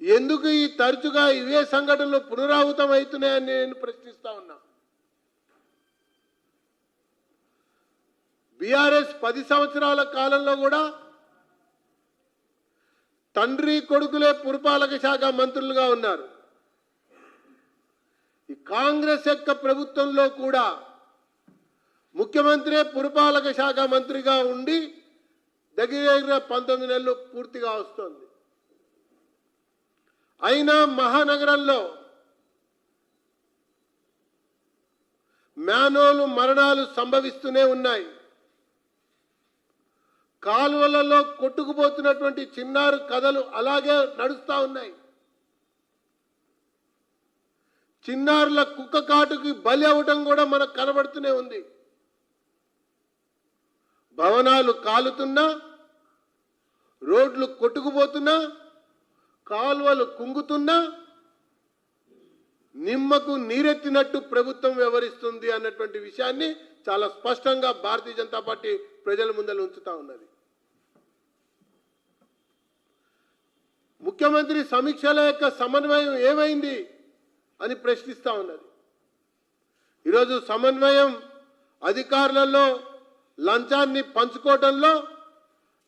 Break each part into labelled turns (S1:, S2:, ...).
S1: ఎందుకు ఈ తరచుగా ఇవే సంఘటనలు పునరావృతం అవుతున్నాయని నేను ప్రశ్నిస్తా ఉన్నా. బీఆర్ఎస్ పది సంవత్సరాల కాలంలో కూడా తండ్రి కొడుకులే పురపాలక శాఖ మంత్రులుగా ఉన్నారు. ఈ కాంగ్రెస్ యొక్క ప్రభుత్వంలో కూడా ముఖ్యమంత్రి పురపాలక శాఖ మంత్రిగా ఉండి దగ్గర దగ్గర పంతొమ్మిది నెలలు పూర్తిగా వస్తుంది. అయినా మహానగరంలో మ్యానోలు మరణాలు సంభవిస్తూనే ఉన్నాయి. కాలువలలో కొట్టుకుపోతున్నటువంటి చిన్నారు కథలు అలాగే నడుస్తూ ఉన్నాయి. చిన్నారుల కుక్క కాటుకి బలి అవ్వటం కూడా మనకు కనబడుతూనే ఉంది. భవనాలు కాలుతున్నా రోడ్లు కొట్టుకుపోతున్నా కాలువలు కుంగుతున్నా నిమ్మకు నీరెత్తినట్టు ప్రభుత్వం వ్యవహరిస్తుంది అన్నటువంటి విషయాన్ని చాలా స్పష్టంగా భారతీయ జనతా పార్టీ ప్రజల ముందర ఉంచుతా ఉన్నది. ముఖ్యమంత్రి సమీక్షల యొక్క సమన్వయం ఏమైంది అని ప్రశ్నిస్తా ఉన్నది. ఈరోజు సమన్వయం అధికారులలో లంచాన్ని పంచుకోవటంలో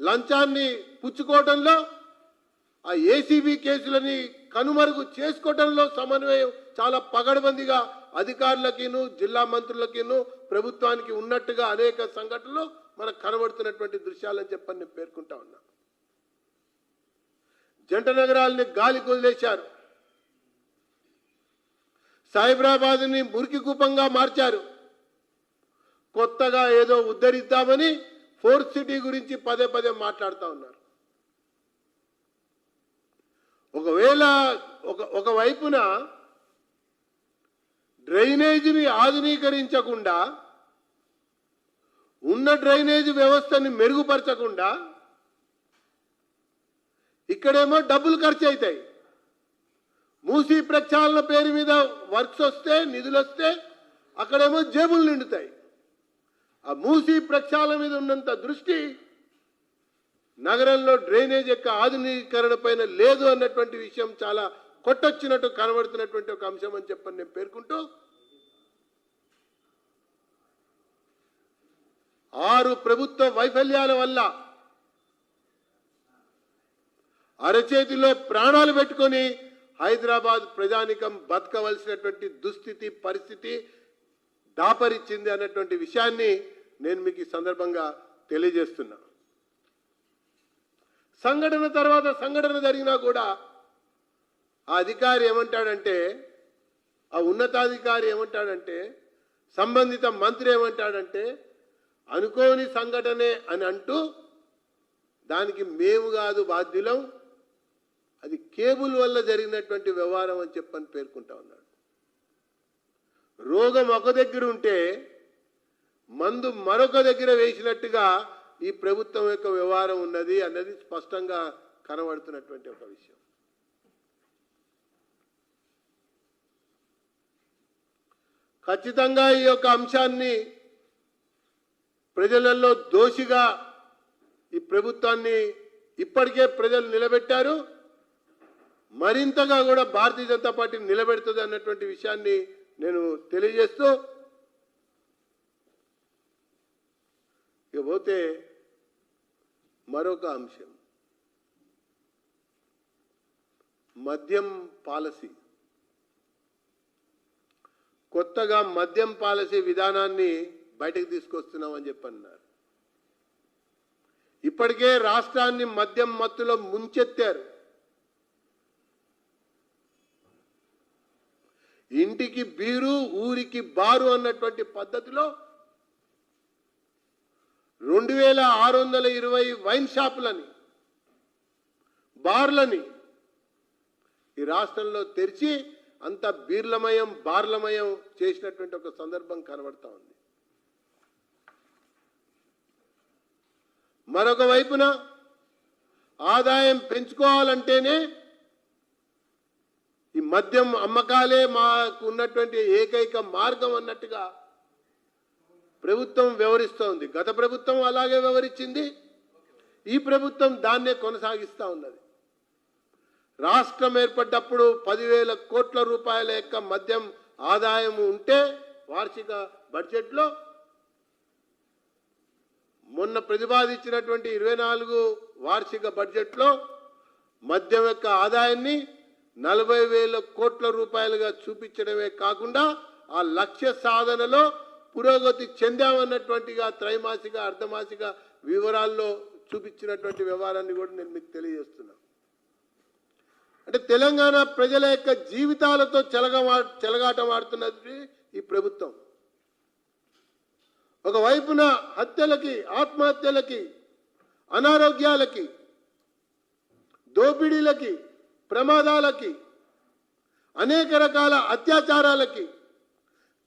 S1: లంచాన్ని పుచ్చుకోవటంలో ఆ ఏసీబీ కేసులని కనుమరుగు చేసుకోవటంలో సమన్వయం చాలా పగడబందిగా అధికారులకిను జిల్లా మంత్రులకిను ప్రభుత్వానికి ఉన్నట్టుగా అనేక సంఘటనలు మనకు కనబడుతున్నటువంటి దృశ్యాలని చెప్పని నేను పేర్కొంటా ఉన్నా. జంట నగరాలని గాలి వదిలేశారు సైబరాబాద్ని మురికి కూపంగా మార్చారు. కొత్తగా ఏదో ఉద్ధరిద్దామని ఫోర్త్ సిటీ గురించి పదే పదే మాట్లాడుతూ ఉన్నారు. ఒకవేళ ఒక ఒకవైపున డ్రైనేజీని ఆధునీకరించకుండా ఉన్న డ్రైనేజ్ వ్యవస్థని మెరుగుపరచకుండా ఇక్కడేమో డబ్బులు ఖర్చు అవుతాయి మూసీ ప్రక్షాళన పేరు మీద వర్క్స్ వస్తే నిధులు వస్తే అక్కడేమో జేబులు నిండుతాయి. ఆ మూసీ ప్రక్షాళన మీద ఉన్నంత దృష్టి నగరంలో డ్రైనేజ్ యొక్క ఆధునీకరణ పైన లేదు అన్నటువంటి విషయం చాలా కొట్టొచ్చినట్టు కనబడుతున్నటువంటి ఒక అంశం అని చెప్పని నేను పేర్కొంటూ ఆరు ప్రభుత్వ వైఫల్యాల వల్ల అరచేతిలో ప్రాణాలు పెట్టుకొని హైదరాబాద్ ప్రజానికం బతకవలసినటువంటి దుస్థితి పరిస్థితి దాపరిచ్చింది అన్నటువంటి విషయాన్ని నేను మీకు ఈ సందర్భంగా తెలియజేస్తున్నా. సంఘటన తర్వాత సంఘటన జరిగినా కూడా ఆ అధికారి ఏమంటాడంటే ఆ ఉన్నతాధికారి ఏమంటాడంటే సంబంధిత మంత్రి ఏమంటాడంటే అనుకోని సంఘటనే అని అంటూ దానికి మేము కాదు బాధ్యులం అది కేబుల్ వల్ల జరిగినటువంటి వ్యవహారం అని చెప్పని పేర్కొంటా ఉన్నాడు. రోగం ఒక దగ్గర ఉంటే మందు మరొక దగ్గర వేసినట్టుగా ఈ ప్రభుత్వం యొక్క వ్యవహారం ఉన్నది అన్నది స్పష్టంగా కనబడుతున్నటువంటి ఒక విషయం. ఖచ్చితంగా ఈ యొక్క అంశాన్ని ప్రజలలో దోషిగా ఈ ప్రభుత్వాన్ని ఇప్పటికే ప్రజలు నిలబెట్టారు. మరింతగా కూడా భారతీయ జనతా పార్టీ నిలబెడుతుంది అన్నటువంటి విషయాన్ని నేను తెలియజేస్తూ ఇకపోతే మరొక అంశం. మద్యం పాలసీ. కొత్తగా మద్యం పాలసీ విధానాన్ని బయటకు తీసుకొస్తున్నామని చెప్పన్నారు. ఇప్పటికే రాష్ట్రాన్ని మద్యం మత్తులో ముంచెత్తారు. ఇంటికి బీరు ఊరికి బారు అన్నటువంటి పద్ధతిలో రెండు వేల ఆరు వందల ఇరవై వైన్ షాపులని బార్లని ఈ రాష్ట్రంలో తెరిచి అంత బీర్లమయం బార్లమయం చేసినటువంటి ఒక సందర్భం కనబడతా ఉంది. మరొక వైపున ఆదాయం పెంచుకోవాలంటేనే ఈ మద్యం అమ్మకాలే మాకు ఉన్నటువంటి ఏకైక మార్గం అన్నట్టుగా ప్రభుత్వం వ్యవహరిస్తోంది. గత ప్రభుత్వం అలాగే వివరించింది ఈ ప్రభుత్వం దాన్నే కొనసాగిస్తూ ఉన్నది. రాష్ట్రం ఏర్పడ్డప్పుడు పదివేల కోట్ల రూపాయల యొక్క మద్యం ఆదాయం ఉంటే వార్షిక బడ్జెట్లో మొన్న ప్రతిపాదించినటువంటి ఇరవై నాలుగు వార్షిక బడ్జెట్లో మద్యం యొక్క ఆదాయాన్ని నలభై వేల కోట్ల రూపాయలుగా చూపించడమే కాకుండా ఆ లక్ష్య సాధనలో పురోగతి చెందామన్నటువంటిగా త్రైమాసిక అర్ధమాసిక వివరాల్లో చూపించినటువంటి వ్యవహారాన్ని కూడా నేను మీకు తెలియజేస్తున్నా. అంటే తెలంగాణ ప్రజల యొక్క జీవితాలతో చెలగమా చెలగాటమాడుతున్నది ఈ ప్రభుత్వం. ఒకవైపున హత్యలకి ఆత్మహత్యలకి అనారోగ్యాలకి దోపిడీలకి ప్రమాదాలకి అనేక రకాల అత్యాచారాలకి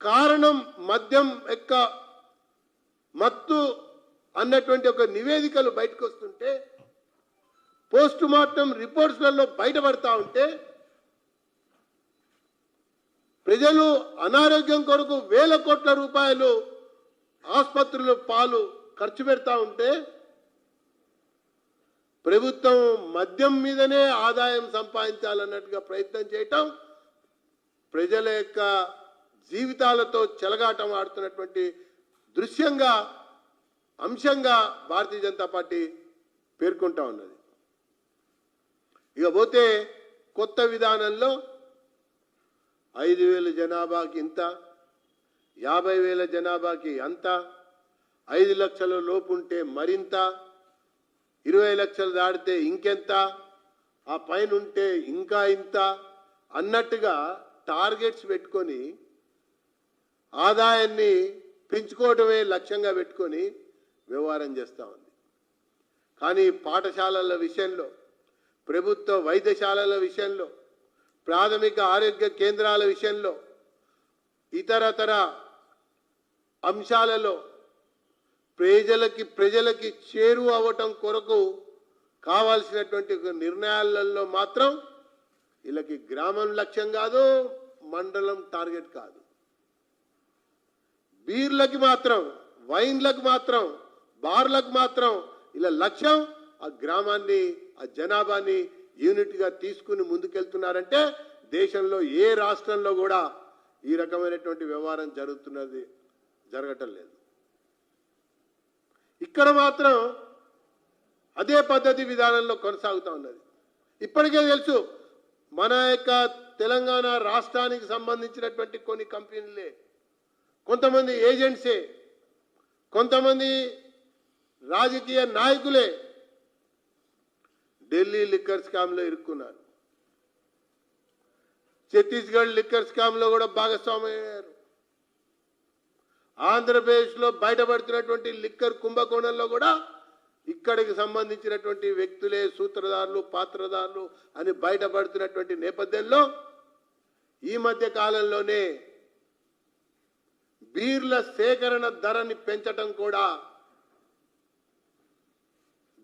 S1: కారణం మద్యం యొక్క మత్తు అన్నటువంటి ఒక నివేదికలు బయటకు వస్తుంటే పోస్ట్ మార్టం రిపోర్ట్స్లలో బయటపడతా ఉంటే ప్రజలు అనారోగ్యం కొరకు వేల కోట్ల రూపాయలు ఆసుపత్రుల పాలు ఖర్చు పెడతా ఉంటే ప్రభుత్వం మద్యం మీదనే ఆదాయం సంపాదించాలన్నట్టుగా ప్రయత్నం చేయటం ప్రజల యొక్క జీవితాలతో చెలగాటం ఆడుతున్నటువంటి దృశ్యంగా అంశంగా భారతీయ జనతా పార్టీ పేర్కొంటా ఉన్నది. ఇకపోతే కొత్త విధానంలో ఐదు వేల జనాభాకి ఇంత యాభై వేల జనాభాకి అంత ఐదు లక్షల లోపు ఉంటే మరింత ఇరవై లక్షలు దాటితే ఇంకెంత ఆ పైన ఉంటే ఇంకా ఇంత అన్నట్టుగా టార్గెట్స్ పెట్టుకొని ఆదాయాన్ని పెంచుకోవటమే లక్ష్యంగా పెట్టుకొని వ్యవహారం చేస్తూ ఉంది. కానీ పాఠశాలల విషయంలో ప్రభుత్వ వైద్యశాలల విషయంలో ప్రాథమిక ఆరోగ్య కేంద్రాల విషయంలో ఇతరతర అంశాలలో ప్రజలకి ప్రజలకి చేరువ అవ్వటం కొరకు కావాల్సినటువంటి నిర్ణయాలలో మాత్రం వీళ్ళకి గ్రామం లక్ష్యం కాదు మండలం టార్గెట్ కాదు. బీర్లకు మాత్రం వైన్లకు మాత్రం బార్లకు మాత్రం ఇలా లక్ష్యం ఆ గ్రామాన్ని ఆ జనాభాని యూనిట్గా తీసుకుని ముందుకెళ్తున్నారంటే దేశంలో ఏ రాష్ట్రంలో కూడా ఈ రకమైనటువంటి వ్యవహారం జరుగుతున్నది జరగటం లేదు. ఇక్కడ మాత్రం అదే పద్ధతి విధానంలో కొనసాగుతూ ఉన్నది. ఇప్పటికే తెలుసు మన యొక్క తెలంగాణ రాష్ట్రానికి సంబంధించినటువంటి కొన్ని కంపెనీలే. కొంతమంది ఏజెంట్సే కొంతమంది రాజకీయ నాయకులే ఢిల్లీ లిక్కర్ స్కామ్లో ఇరుక్కున్నారు. ఛత్తీస్గఢ్ లిక్కర్ స్కామ్లో కూడా భాగస్వామయ్యారు ఆంధ్రప్రదేశ్లో బయటపడుతున్నటువంటి లిక్కర్ కుంభకోణంలో కూడా ఇక్కడికి సంబంధించినటువంటి వ్యక్తులే సూత్రధారులు పాత్రధారులు అని బయటపడుతున్నటువంటి నేపథ్యంలో ఈ మధ్య కాలంలోనే బీర్ల సేకరణ ధరని పెంచడం కూడా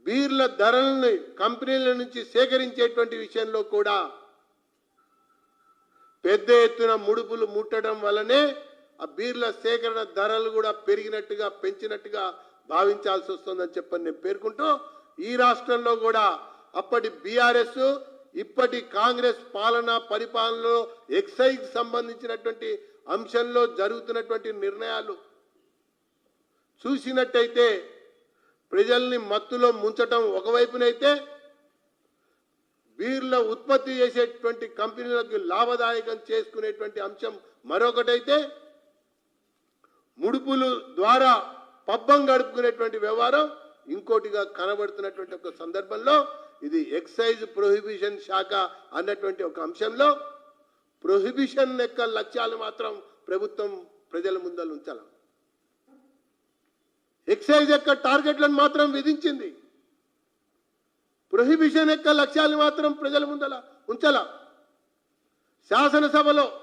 S1: బీర్ల ధరల్ని కంపెనీల నుంచి సేకరించేటువంటి విషయంలో కూడా పెద్ద ఎత్తున ముడుపులు ముట్టడం వల్లనే ఆ బీర్ల సేకరణ ధరలు కూడా పెరిగినట్టుగా పెంచినట్టుగా భావించాల్సి వస్తుందని చెప్పని నేను పేర్కొంటూ ఈ రాష్ట్రంలో కూడా అప్పటి బీఆర్ఎస్ ఇప్పటి కాంగ్రెస్ పాలన పరిపాలనలో ఎక్సైజ్ సంబంధించినటువంటి అంశంలో జరుగుతున్నటువంటి నిర్ణయాలు చూసినట్టయితే ప్రజల్ని మత్తులో ముంచటం ఒకవైపునైతే బీర్ల ఉత్పత్తి చేసేటువంటి కంపెనీలకు లాభదాయకం చేసుకునేటువంటి అంశం మరొకటైతే ముడుపులు ద్వారా పబ్బం గడుపుకునేటువంటి వ్యవహారం ఇంకోటిగా కనబడుతున్నటువంటి ఒక సందర్భంలో ఇది ఎక్సైజ్ ప్రొహిబిషన్ శాఖ అన్నటువంటి ఒక అంశంలో ప్రొహిబిషన్ యొక్క లక్ష్యాలు మాత్రం ప్రభుత్వం ప్రజల ముందర ఉంచాల. ఎక్సైజ్ యొక్క టార్గెట్లను మాత్రం విధించింది. ప్రొహిబిషన్ యొక్క లక్ష్యాలు మాత్రం ప్రజల ముందల ఉంచాల. శాసనసభలో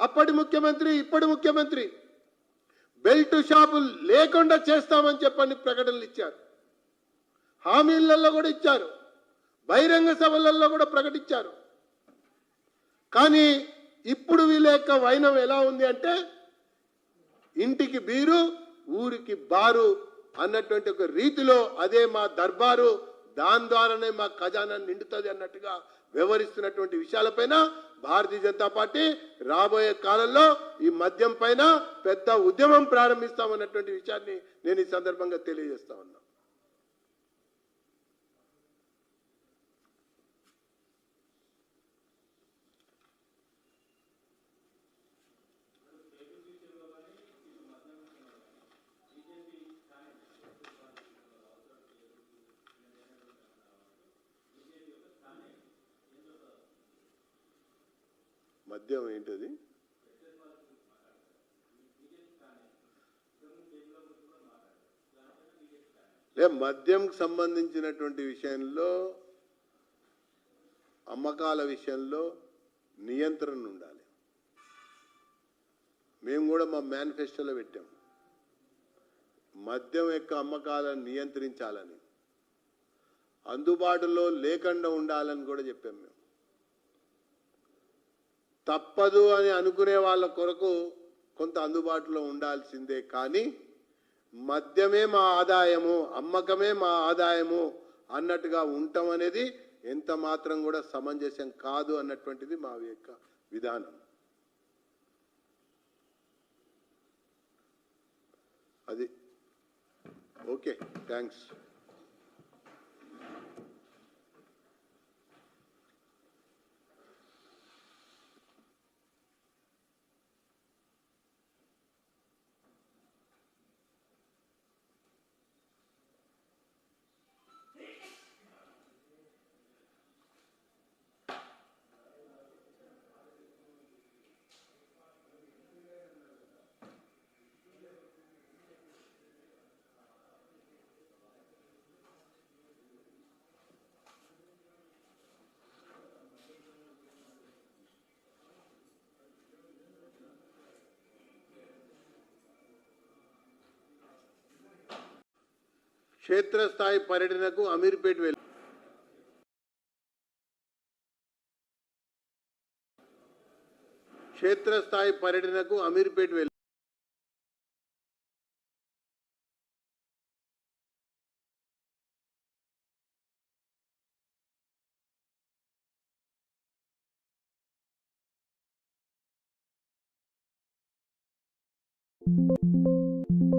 S1: అప్పటి ముఖ్యమంత్రి ఇప్పటి ముఖ్యమంత్రి బెల్ట్ షాపులు లేకుండా చేస్తామని చెప్పని ప్రకటనలు ఇచ్చారు. హామీలలో కూడా ఇచ్చారు. బహిరంగ సభలలో కూడా ప్రకటించారు. కానీ ఇప్పుడు వీళ్ళ యొక్క వైనం ఎలా ఉంది అంటే ఇంటికి బీరు ఊరికి బారు అన్నటువంటి ఒక రీతిలో అదే మా దర్బారు దాని ద్వారానే మా ఖజానా నిండుతుంది అన్నట్టుగా వ్యవహరిస్తున్నటువంటి విషయాలపైన భారతీయ జనతా పార్టీ రాబోయే కాలంలో ఈ మద్యం పైన పెద్ద ఉద్యమం ప్రారంభిస్తామన్నటువంటి విషయాన్ని నేను ఈ సందర్భంగా తెలియజేస్తా పద్యం మద్యం ఏంటది? లే మద్యంకి సంబంధించినటువంటి విషయంలో అమ్మకాల విషయంలో నియంత్రణ ఉండాలి. మేము కూడా మా మేనిఫెస్టోలో పెట్టాం. మద్యం యొక్క అమ్మకాలను నియంత్రించాలని. అందుబాటులో లేకుండా ఉండాలని కూడా చెప్పాం మేము. తప్పదు అని అనుకునే వాళ్ళ కొరకు కొంత అందుబాటులో ఉండాల్సిందే కానీ మద్యమే మా ఆదాయము అమ్మకమే మా ఆదాయము అన్నట్టుగా ఉండటం అనేది ఎంత మాత్రం కూడా సమంజసం కాదు అన్నటువంటిది మా యొక్క విధానం. అది. Okay thanks. క్షేత్రస్థాయి పర్యటనకు అమీర్పేట్ వెళ్ళి క్షేత్రస్థాయి పర్యటనకు అమీర్పేట్ వెళ్ళి